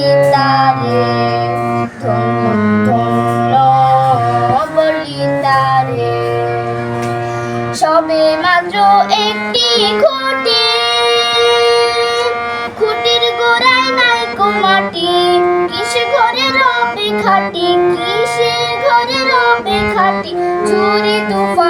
বলি তারে ধন্য ধন্য বলি তারে সবে মাত্র একটি খুঁটি, খুঁটির গোড়ায় নাই মাটি। কিসে ঘরে রবে খাটি কিসে ঘরে রবে খাটি? চুরি, তুফানে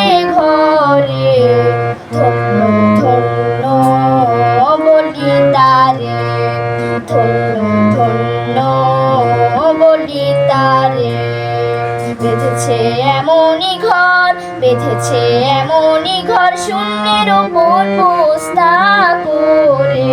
বেঁধেছে এমনই ঘর বেঁধেছে এমনই ঘর শূন্যের ওপর পোস্তা করে।